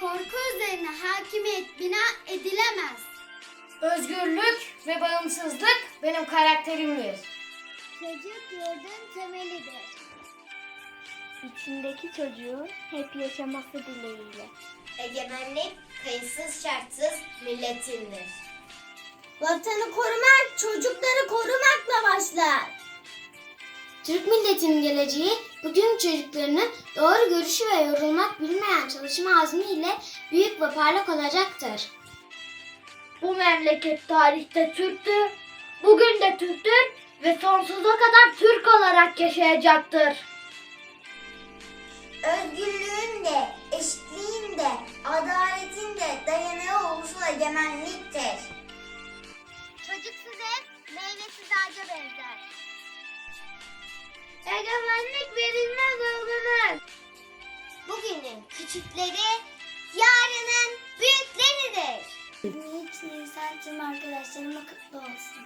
korku üzerine hakimiyet bina edilemez. Özgürlük ve bağımsızlık benim karakterimdir. Çocuk yurdun temelidir. İçindeki çocuğun hep yaşaması dileğiyle. Egemenlik kayıtsız şartsız milletindir. Vatanı korumak çocukları korumakla başlar. Türk milletinin geleceği bugün çocuklarının doğru görüşü ve yorulmak bilmeyen çalışma azmiyle büyük ve parlak olacaktır. Bu memleket tarihte Türktü, bugün de Türktür ve sonsuza kadar Türk olarak yaşayacaktır. Özgürlüğün de, eşitliğin de, adaletin de dayanığı ulusal egemenliktir. Çocuksuz ev meyvesiz ağaca benzer. Egemenlik verilmez küçükleri, yarının büyükleridir. 23 Nisan tüm arkadaşlarıma kutlu olsun.